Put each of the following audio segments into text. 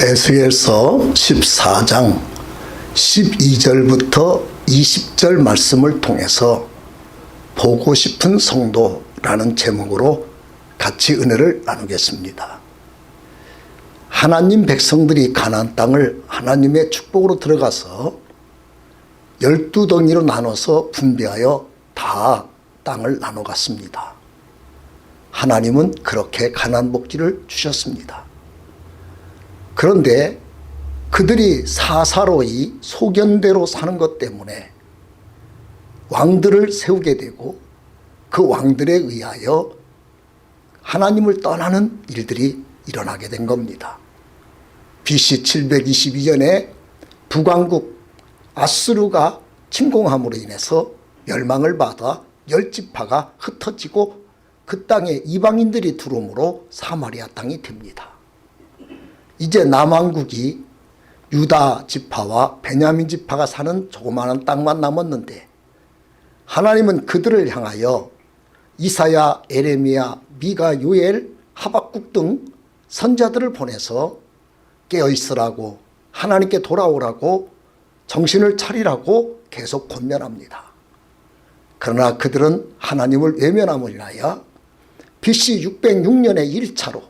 에스겔서 14장 12절부터 20절 말씀을 통해서 보고 싶은 성도라는 제목으로 같이 은혜를 나누겠습니다. 하나님 백성들이 가나안 땅을 하나님의 축복으로 들어가서 열두 덩이로 나눠서 분배하여 다 땅을 나눠 갔습니다. 하나님은 그렇게 가나안 복지를 주셨습니다. 그런데 그들이 사사로이 소견대로 사는 것 때문에 왕들을 세우게 되고 그 왕들에 의하여 하나님을 떠나는 일들이 일어나게 된 겁니다. BC 722년에 북왕국 아수르가 침공함으로 인해서 멸망을 받아 열 지파가 흩어지고 그 땅에 이방인들이 들어오므로 사마리아 땅이 됩니다. 이제 남왕국이 유다 지파와 베냐민 지파가 사는 조그마한 땅만 남았는데 하나님은 그들을 향하여 이사야, 에레미야, 미가, 요엘, 하박국 등 선자들을 보내서 깨어 있으라고 하나님께 돌아오라고 정신을 차리라고 계속 권면합니다. 그러나 그들은 하나님을 외면함을 인하여 BC 606년에 1차로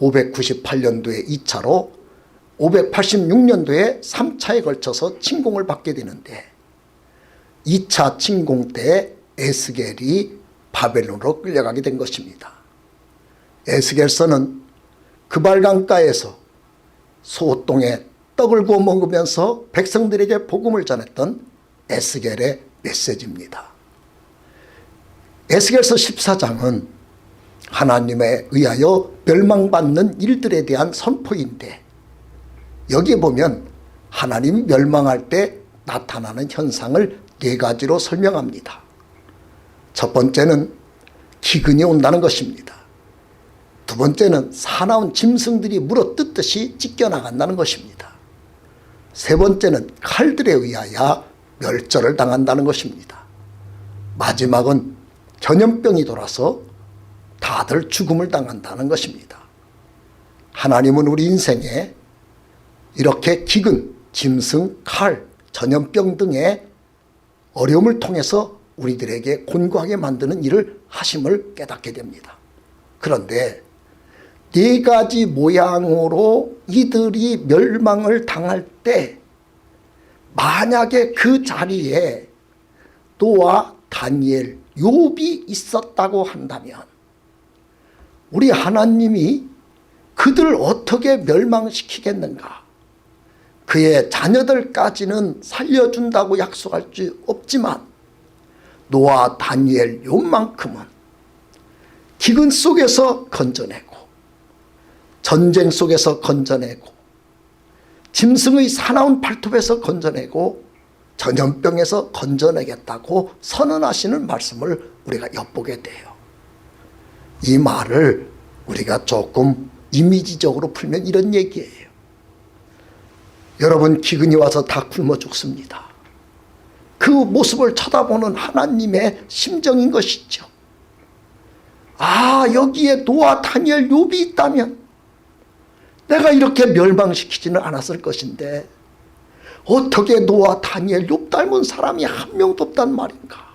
598년도에 2차로 586년도에 3차에 걸쳐서 침공을 받게 되는데 2차 침공 때 에스겔이 바벨론으로 끌려가게 된 것입니다. 에스겔서는 그발강가에서 소똥에 떡을 구워 먹으면서 백성들에게 복음을 전했던 에스겔의 메시지입니다. 에스겔서 14장은 하나님에 의하여 멸망받는 일들에 대한 선포인데 여기에 보면 하나님이 멸망할 때 나타나는 현상을 네 가지로 설명합니다. 첫 번째는 기근이 온다는 것입니다. 두 번째는 사나운 짐승들이 물어 뜯듯이 찢겨나간다는 것입니다. 세 번째는 칼들에 의하여 멸절을 당한다는 것입니다. 마지막은 전염병이 돌아서 다들 죽음을 당한다는 것입니다. 하나님은 우리 인생에 이렇게 기근, 짐승, 칼, 전염병 등의 어려움을 통해서 우리들에게 곤고하게 만드는 일을 하심을 깨닫게 됩니다. 그런데 네 가지 모양으로 이들이 멸망을 당할 때 만약에 그 자리에 노아, 다니엘, 욥이 있었다고 한다면 우리 하나님이 그들을 어떻게 멸망시키겠는가? 그의 자녀들까지는 살려준다고 약속할 수 없지만 노아, 다니엘, 욥만큼은 기근 속에서 건져내고 전쟁 속에서 건져내고 짐승의 사나운 발톱에서 건져내고 전염병에서 건져내겠다고 선언하시는 말씀을 우리가 엿보게 돼요. 이 말을 우리가 조금 이미지적으로 풀면 이런 얘기예요. 여러분 기근이 와서 다 굶어 죽습니다. 그 모습을 쳐다보는 하나님의 심정인 것이죠. 아 여기에 노아 다니엘 욥이 있다면 내가 이렇게 멸망시키지는 않았을 것인데 어떻게 노아 다니엘 욥 닮은 사람이 한 명도 없단 말인가.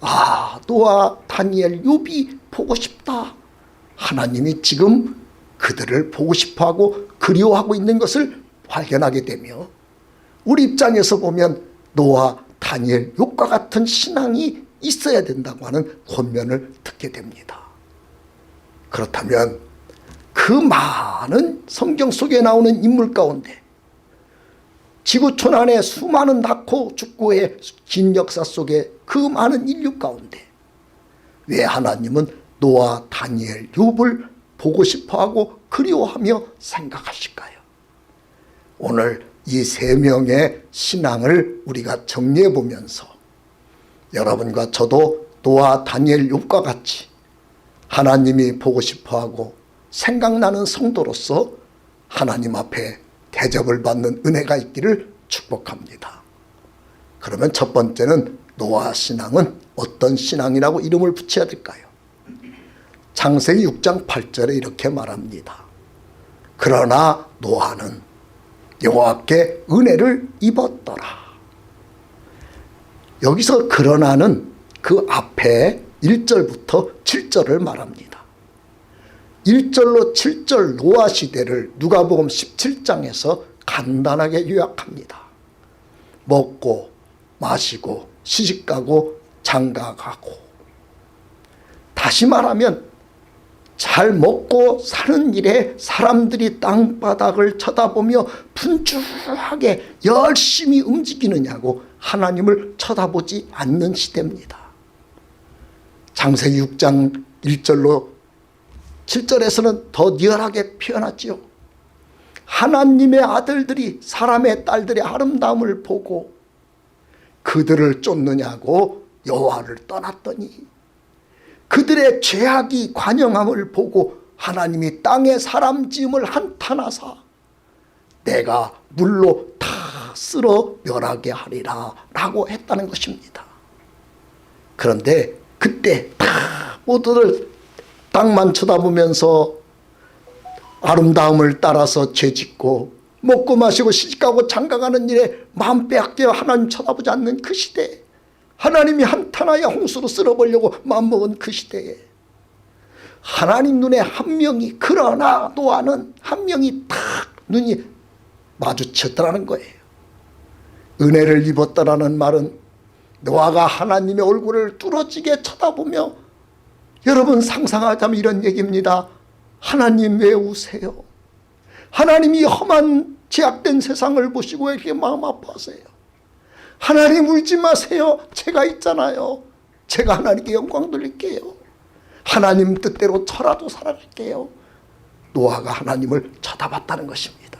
아 노아 다니엘 욥이 보고 싶다. 하나님이 지금 그들을 보고 싶어하고 그리워하고 있는 것을 발견하게 되며 우리 입장에서 보면 노아 다니엘 욥과 같은 신앙이 있어야 된다고 하는 권면을 듣게 됩니다. 그렇다면 그 많은 성경 속에 나오는 인물 가운데 지구촌 안에 수많은 낳고 죽고의 긴 역사 속에 그 많은 인류 가운데 왜 하나님은 노아, 다니엘, 욥을 보고 싶어하고 그리워하며 생각하실까요? 오늘 이 세 명의 신앙을 우리가 정리해 보면서 여러분과 저도 노아, 다니엘, 욥과 같이 하나님이 보고 싶어하고 생각나는 성도로서 하나님 앞에 대접을 받는 은혜가 있기를 축복합니다. 그러면 첫 번째는 노아 신앙은 어떤 신앙이라고 이름을 붙여야 될까요? 창세기 6장 8절에 이렇게 말합니다. 그러나 노아는 여호와께 은혜를 입었더라. 여기서 그러나는 그 앞에 1절부터 7절을 말합니다. 1절로 7절 노아 시대를 누가복음 17장에서 간단하게 요약합니다. 먹고 마시고 시집가고 장가가고 다시 말하면 잘 먹고 사는 일에 사람들이 땅바닥을 쳐다보며 분주하게 열심히 움직이느냐고 하나님을 쳐다보지 않는 시대입니다. 장세기 6장 1절로 7절에서는 더 리얼하게 표현하지요. 하나님의 아들들이 사람의 딸들의 아름다움을 보고 그들을 쫓느냐고 여호와를 떠났더니 그들의 죄악이 관영함을 보고 하나님이 땅에 사람 지음을 한탄하사 내가 물로 다 쓸어 멸하게 하리라 라고 했다는 것입니다. 그런데 그때 다 모두들 땅만 쳐다보면서 아름다움을 따라서 죄짓고 먹고 마시고 시집가고 장가가는 일에 마음 빼앗겨 하나님 쳐다보지 않는 그 시대에 하나님이 한탄하여 홍수로 쓸어버리려고 마음먹은 그 시대에 하나님 눈에 한 명이 그러나 노아는 한 명이 딱 눈이 마주쳤더라는 거예요. 은혜를 입었다라는 말은 노아가 하나님의 얼굴을 뚫어지게 쳐다보며 여러분 상상하자면 이런 얘기입니다. 하나님 왜 우세요? 하나님이 험한 제약된 세상을 보시고 왜 이렇게 마음 아파하세요? 하나님 울지 마세요. 제가 있잖아요. 제가 하나님께 영광 돌릴게요. 하나님 뜻대로 저라도 살아갈게요. 노아가 하나님을 쳐다봤다는 것입니다.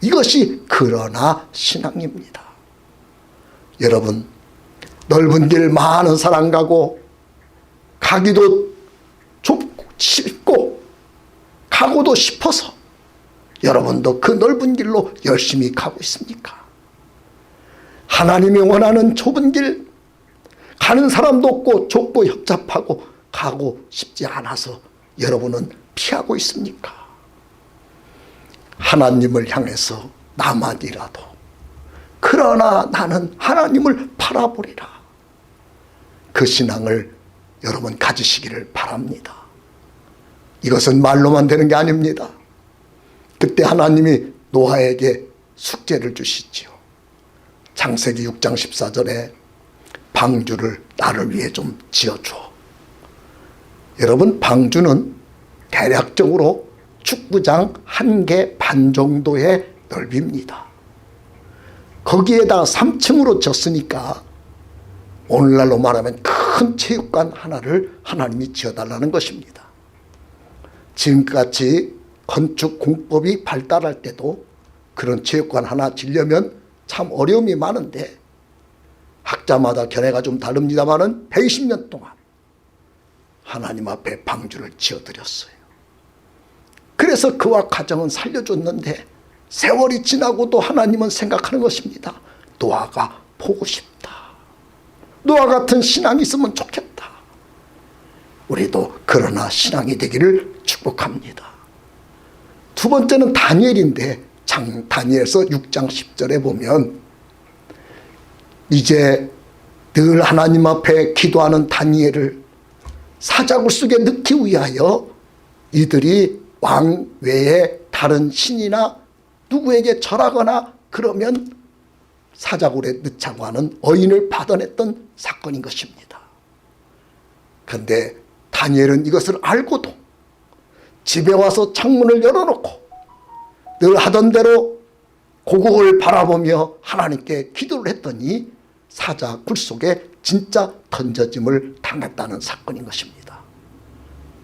이것이 그러나 신앙입니다. 여러분 넓은 길 많은 사람 가고 가기도 좁고 쉽고 가고도 싶어서 여러분도 그 넓은 길로 열심히 가고 있습니까? 하나님이 원하는 좁은 길 가는 사람도 없고 좁고 협잡하고 가고 싶지 않아서 여러분은 피하고 있습니까? 하나님을 향해서 나만이라도 그러나 나는 하나님을 바라보리라. 그 신앙을 여러분 가지시기를 바랍니다. 이것은 말로만 되는 게 아닙니다. 그때 하나님이 노아에게 숙제를 주시지요. 창세기 6장 14절에 방주를 나를 위해 좀 지어줘. 여러분 방주는 대략적으로 축구장 한 개 반 정도의 넓이입니다. 거기에다 3층으로 졌으니까 오늘날로 말하면 큰 체육관 하나를 하나님이 지어달라는 것입니다. 지금같이 건축 공법이 발달할 때도 그런 체육관 하나 지려면 참 어려움이 많은데 학자마다 견해가 좀 다릅니다만은 120년 동안 하나님 앞에 방주를 지어드렸어요. 그래서 그와 가정은 살려줬는데 세월이 지나고도 하나님은 생각하는 것입니다. 노아가 보고 싶다. 노아 같은 신앙이 있으면 좋겠다. 우리도 그러나 신앙이 되기를 축복합니다. 두 번째는 다니엘인데 장 다니엘서 6장 10절에 보면 이제 늘 하나님 앞에 기도하는 다니엘을 사자굴 속에 넣기 위하여 이들이 왕 외에 다른 신이나 누구에게 절하거나 그러면 사자굴에 넣자고 하는 어인을 받아냈던 사건인 것입니다. 그런데 다니엘은 이것을 알고도 집에 와서 창문을 열어놓고 늘 하던 대로 고국을 바라보며 하나님께 기도를 했더니 사자 굴 속에 진짜 던져짐을 당했다는 사건인 것입니다.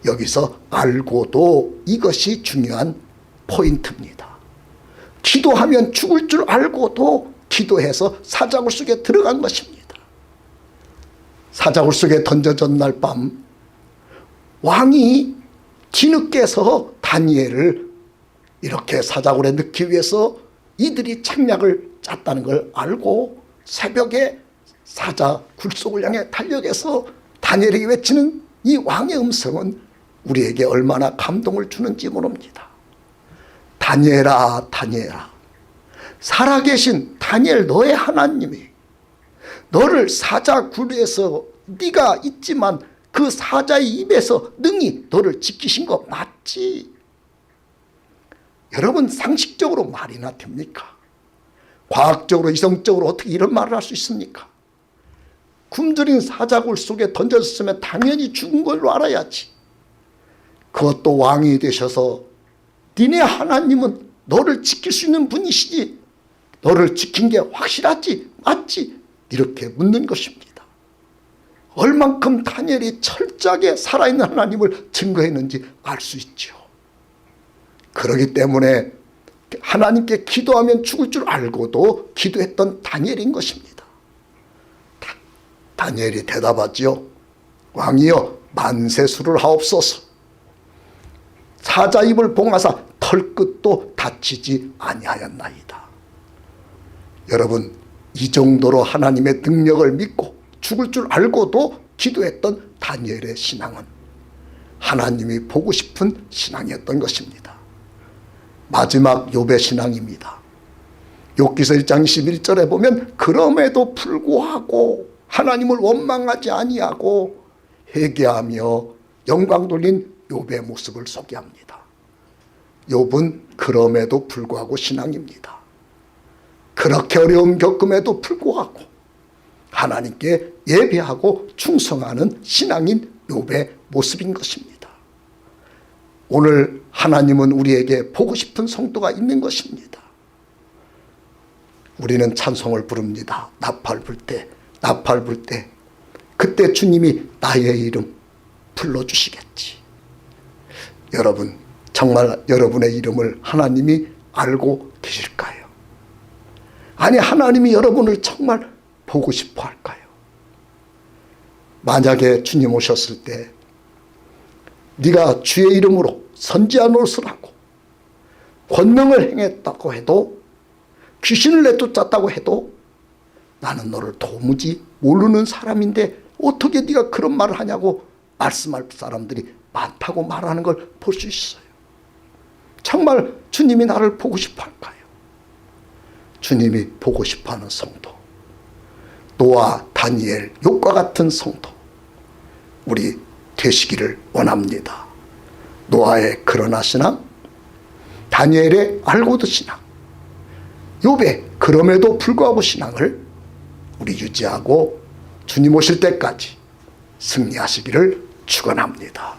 여기서 알고도 이것이 중요한 포인트입니다. 기도하면 죽을 줄 알고도 기도해서 사자굴 속에 들어간 것입니다. 사자굴 속에 던져진 날 밤 왕이 뒤늦게서 다니엘을 이렇게 사자굴에 넣기 위해서 이들이 책략을 짰다는 걸 알고 새벽에 사자 굴속을 향해 달려가서 다니엘에게 외치는 이 왕의 음성은 우리에게 얼마나 감동을 주는지 모릅니다. 다니엘아 다니엘아 살아계신 다니엘 너의 하나님이 너를 사자 굴에서 네가 있지만 그 사자의 입에서 능히 너를 지키신 거 맞지? 여러분 상식적으로 말이나 됩니까? 과학적으로 이성적으로 어떻게 이런 말을 할 수 있습니까? 굶주린 사자굴 속에 던졌으면 당연히 죽은 걸로 알아야지. 그것도 왕이 되셔서 니네 하나님은 너를 지킬 수 있는 분이시지 너를 지킨 게 확실하지 맞지 이렇게 묻는 것입니다. 얼만큼 다니엘이 철저하게 살아있는 하나님을 증거했는지 알 수 있죠. 그러기 때문에 하나님께 기도하면 죽을 줄 알고도 기도했던 다니엘인 것입니다. 다, 다니엘이 대답하지요. 왕이여 만세수를 하옵소서. 사자 입을 봉하사 털끝도 다치지 아니하였나이다. 여러분 이 정도로 하나님의 능력을 믿고 죽을 줄 알고도 기도했던 다니엘의 신앙은 하나님이 보고 싶은 신앙이었던 것입니다. 마지막 욥의 신앙입니다. 욥기서 1장 11절에 보면 그럼에도 불구하고 하나님을 원망하지 아니하고 회개하며 영광 돌린 욥의 모습을 소개합니다. 욥은 그럼에도 불구하고 신앙입니다. 그렇게 어려움 겪음에도 불구하고 하나님께 예배하고 충성하는 신앙인 욥의 모습인 것입니다. 오늘 하나님은 우리에게 보고 싶은 성도가 있는 것입니다. 우리는 찬송을 부릅니다. 나팔 불 때, 나팔 불 때, 그때 주님이 나의 이름 불러주시겠지. 여러분, 정말 여러분의 이름을 하나님이 알고 계실까요? 아니, 하나님이 여러분을 정말 보고 싶어 할까요? 만약에 주님 오셨을 때, 네가 주의 이름으로 선지한 노릇을 하고, 권능을 행했다고 해도, 귀신을 내쫓았다고 해도, 나는 너를 도무지 모르는 사람인데 어떻게 네가 그런 말을 하냐고 말씀할 사람들이 많다고 말하는 걸 볼 수 있어요. 정말 주님이 나를 보고 싶어 할까요? 주님이 보고 싶어 하는 성도. 노아, 다니엘, 욕과 같은 성도. 우리 되시기를 원합니다. 노아의 그러나 신앙, 다니엘의 알고도 신앙, 욥의 그럼에도 불구하고 신앙을 우리 유지하고 주님 오실 때까지 승리하시기를 축원합니다.